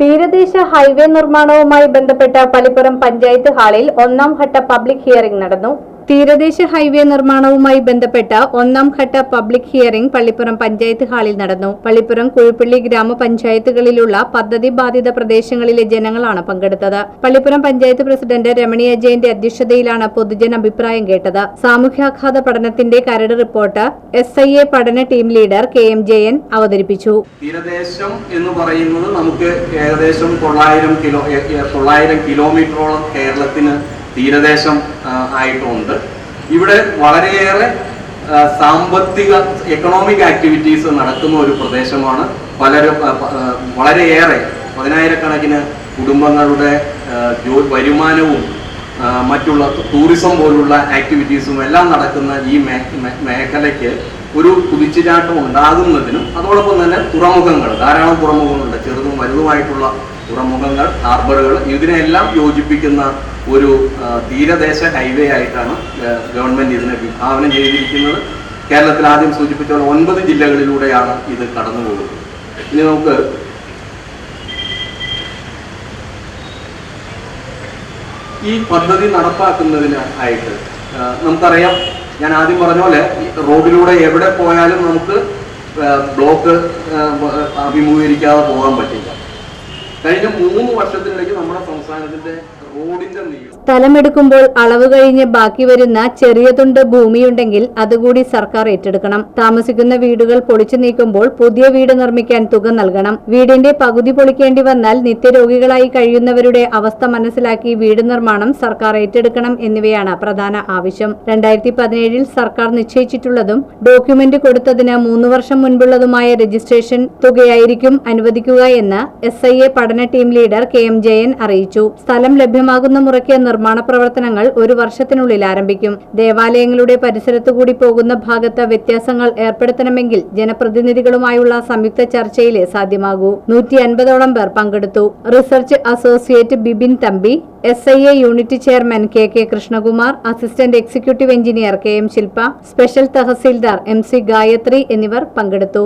തീരദേശ ഹൈവേ നിർമ്മാണവുമായി ബന്ധപ്പെട്ട പലിപ്പുറം പഞ്ചായത്ത് ഹാളിൽ ഒന്നാം ഘട്ട പബ്ലിക് ഹിയറിംഗ് നടന്നു. തീരദേശ ഹൈവേ നിർമ്മാണവുമായി ബന്ധപ്പെട്ട ഒന്നാം ഘട്ട പബ്ലിക് ഹിയറിംഗ് പള്ളിപ്പുറം പഞ്ചായത്ത് ഹാളിൽ നടന്നു. പള്ളിപ്പുറം കുഴിപ്പള്ളി ഗ്രാമപഞ്ചായത്തുകളിലുള്ള പദ്ധതി ബാധിത പ്രദേശങ്ങളിലെ ജനങ്ങളാണ് പങ്കെടുത്തത്. പള്ളിപ്പുറം പഞ്ചായത്ത് പ്രസിഡന്റ് രമണി അജയന്റെ അധ്യക്ഷതയിലാണ് പൊതുജന അഭിപ്രായം കേട്ടത്. സാമൂഹ്യാഘാത പഠനത്തിന്റെ കരട് റിപ്പോർട്ട് എസ് ഐ എ പഠന team leader K M Jayan അവതരിപ്പിച്ചു. തീരദേശം എന്ന് പറയുന്നത് നമുക്ക് ഏകദേശം തൊള്ളായിരം കിലോ തൊള്ളായിരം കിലോമീറ്ററോളം കേരളത്തിന് തീരദേശം ആയിട്ടുണ്ട്. ഇവിടെ വളരെയേറെ സാമ്പത്തിക എക്കണോമിക് ആക്ടിവിറ്റീസ് നടക്കുന്ന ഒരു പ്രദേശമാണ്. പലരും വളരെയേറെ പതിനായിരക്കണക്കിന് കുടുംബങ്ങളുടെ വരുമാനവും മറ്റുള്ള ടൂറിസം പോലുള്ള ആക്ടിവിറ്റീസും എല്ലാം നടക്കുന്ന ഈ മേഖലയ്ക്ക് ഒരു കുതിച്ചുചാട്ടം ഉണ്ടാകുന്നതിനും അതോടൊപ്പം തന്നെ തുറമുഖങ്ങൾ ധാരാളം തുറമുഖങ്ങളുണ്ട്. ചെറുതും വലുതുമായിട്ടുള്ള തുറമുഖങ്ങൾ ഹാർബറുകൾ ഇതിനെല്ലാം യോജിപ്പിക്കുന്ന ഒരു തീരദേശ ഹൈവേ ആയിട്ടാണ് ഗവൺമെന്റ് ഇതിനെ വിഭാവനം ചെയ്തിരിക്കുന്നത്. കേരളത്തിൽ ആദ്യം സൂചിപ്പിച്ച ഒൻപത് ജില്ലകളിലൂടെയാണ് ഇത് കടന്നു പോകുന്നത് ഇനി നമുക്ക് ഈ പദ്ധതി നടപ്പാക്കുന്നതിന് ആയിട്ട് നമുക്കറിയാം ഞാൻ ആദ്യം പറഞ്ഞ പോലെ റോഡിലൂടെ എവിടെ പോയാലും നമുക്ക് ബ്ലോക്ക് അഭിമുഖീകരിക്കാതെ പോകാൻ പറ്റില്ല. കഴിഞ്ഞ മൂന്ന് സ്ഥലമെടുക്കുമ്പോൾ അളവ് കഴിഞ്ഞ് ബാക്കി വരുന്ന ചെറിയ തുണ്ട് ഭൂമിയുണ്ടെങ്കിൽ അതുകൂടി സർക്കാർ ഏറ്റെടുക്കണം. താമസിക്കുന്ന വീടുകൾ പൊളിച്ചു നീക്കുമ്പോൾ പുതിയ വീട് നിർമ്മിക്കാൻ തുക നൽകണം. വീടിന്റെ പകുതി പൊളിക്കേണ്ടി വന്നാൽ നിത്യരോഗികളായി കഴിയുന്നവരുടെ അവസ്ഥ മനസ്സിലാക്കി വീട് നിർമ്മാണം സർക്കാർ ഏറ്റെടുക്കണം എന്നിവയാണ് പ്രധാന ആവശ്യം. രണ്ടായിരത്തി പതിനേഴിൽ സർക്കാർ നിശ്ചയിച്ചിട്ടുള്ളതും ഡോക്യുമെന്റ് കൊടുത്തതിന് മൂന്ന് വർഷം മുൻപുള്ളതുമായ രജിസ്ട്രേഷൻ തുകയായിരിക്കും അനുവദിക്കുക എന്ന് എസ് ഐ എ പഠന team leader K M Jayan അറിയിച്ചു. സ്ഥലം ലഭ്യമാകുന്ന മുറയ്ക്ക് നിർമ്മാണ പ്രവർത്തനങ്ങൾ ഒരു വർഷത്തിനുള്ളിൽ ആരംഭിക്കും. ദേവാലയങ്ങളുടെ പരിസരത്തുകൂടി പോകുന്ന ഭാഗത്ത് വ്യത്യാസങ്ങൾ ഏർപ്പെടുത്തണമെങ്കിൽ ജനപ്രതിനിധികളുമായുള്ള സംയുക്ത ചർച്ചയിലെ സാധ്യമാകൂ. നൂറ്റി അൻപതോളം പേർ പങ്കെടുത്തു. Research associate Bibin Thampi S I A unit chairman K K Krishnakumar assistant executive engineer K M Shilpa special tahsildar M C Gayathri എന്നിവർ പങ്കെടുത്തു.